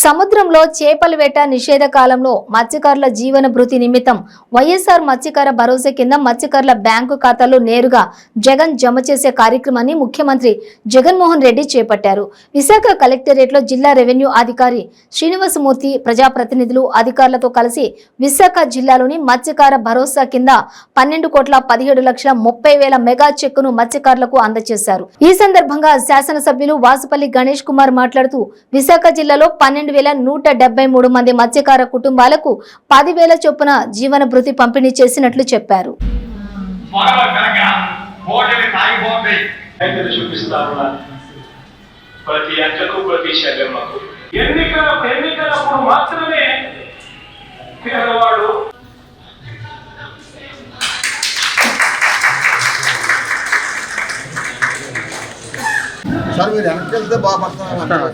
సముద్రంలో చేపల వేట నిషేధ కాలంలో మత్స్యకారుల జీవన భృతి నిమిత్తం వైఎస్ఆర్ మత్స్యకార భరోసా కింద మత్స్యకారుల బ్యాంకు ఖాతాలో నేరుగా జగన్ జమ చేసే కార్యక్రమాన్ని ముఖ్యమంత్రి జగన్మోహన్ రెడ్డి చేపట్టారు. విశాఖ కలెక్టరేట్లో జిల్లా రెవెన్యూ అధికారి శ్రీనివాసమూర్తి ప్రజాప్రతినిధులు అధికారులతో కలిసి విశాఖ జిల్లాలోని మత్స్యకార భరోసా కింద పన్నెండు కోట్ల పదిహేడు లక్షల ముప్పై వేల మెగా చెక్కును మత్స్యకారులకు అందజేశారు. ఈ సందర్భంగా శాసనసభ్యులు వాసుపల్లి గణేష్ కుమార్ మాట్లాడుతూ విశాఖ జిల్లాలో పన్నెండు వేల నూట డెబ్బై మూడు మంది మత్స్యకార కుటుంబాలకు పదివేల చొప్పున జీవన భృతి పంపిణీ చేసినట్లు చెప్పారు. ప్రతి ప్రతి ఎన్నికల ఎన్నికలప్పుడు మాత్రమే పేదవాడు సార్ మీరు వెనక్కి వెళ్తే బాగా పడుతున్నారు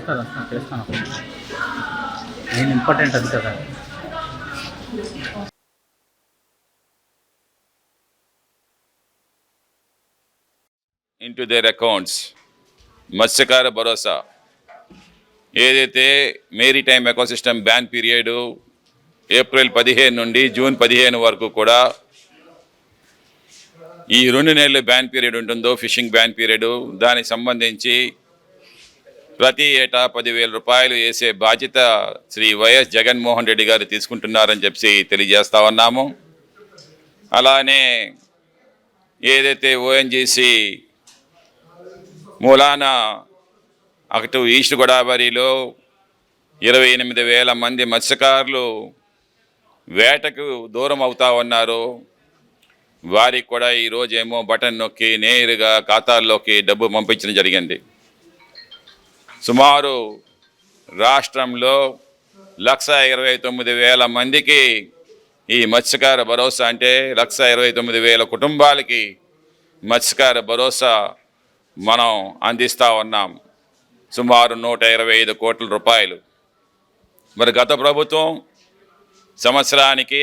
నేను ఇంపార్టెంట్ అది కదా. Into దేర్ అకౌంట్స్ మత్స్యకార భరోసా. ఏదైతే maritime ecosystem ban period April పదిహేను నుండి జూన్ పదిహేను వరకు కూడా ఈ రెండు నెలల బ్యాన్ పీరియడ్ ఉంటుందో ఫిషింగ్ బ్యాన్ పీరియడ్ దానికి సంబంధించి ప్రతి ఏటా పదివేల రూపాయలు వేసే బాధ్యత శ్రీ వైఎస్ జగన్మోహన్ రెడ్డి గారు తీసుకుంటున్నారని చెప్పి తెలియజేస్తా ఉన్నాము. అలానే ఏదైతే ఓఎన్జీసీ మూలాన అటు ఈస్ట్ గోదావరిలో ఇరవై ఎనిమిది వేల మంది మత్స్యకారులు వేటకు దూరం అవుతా ఉన్నారు. వారికి కూడా ఈరోజేమో బటన్ నొక్కి నేరుగా ఖాతాల్లోకి డబ్బు పంపించడం జరిగింది. సుమారు రాష్ట్రంలో లక్ష ఇరవై తొమ్మిది వేల మందికి ఈ మత్స్యకార భరోసా అంటే లక్ష ఇరవై తొమ్మిది వేల కుటుంబాలకి మత్స్యకార భరోసా మనం అందిస్తూ ఉన్నాం. సుమారు నూట ఇరవై ఐదు కోట్ల రూపాయలు. మరి గత ప్రభుత్వం సంవత్సరానికి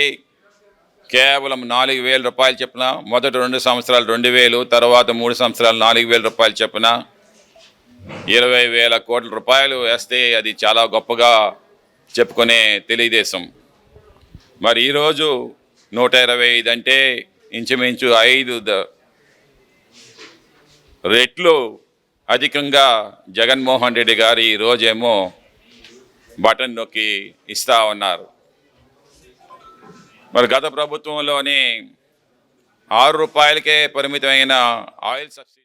కేవలం నాలుగు వేల రూపాయలు చెప్పిన మొదటి రెండు సంవత్సరాలు రెండు వేలు తర్వాత మూడు సంవత్సరాలు నాలుగు వేల రూపాయలు చెప్పిన ఇరవై వేల కోట్ల రూపాయలు వేస్తే అది చాలా గొప్పగా చెప్పుకునే తెలుగుదేశం. మరి ఈరోజు నూట ఇరవై ఐదు అంటే ఇంచుమించు ఐదు ద- రెట్లు అధికంగా జగన్మోహన్ రెడ్డి గారు ఈ రోజేమో బటన్ నొక్కి ఇస్తా ఉన్నారు. మరి గత ప్రభుత్వంలోని ఆరు రూపాయలకే పరిమితమైన ఆయిల్ సబ్సిడీ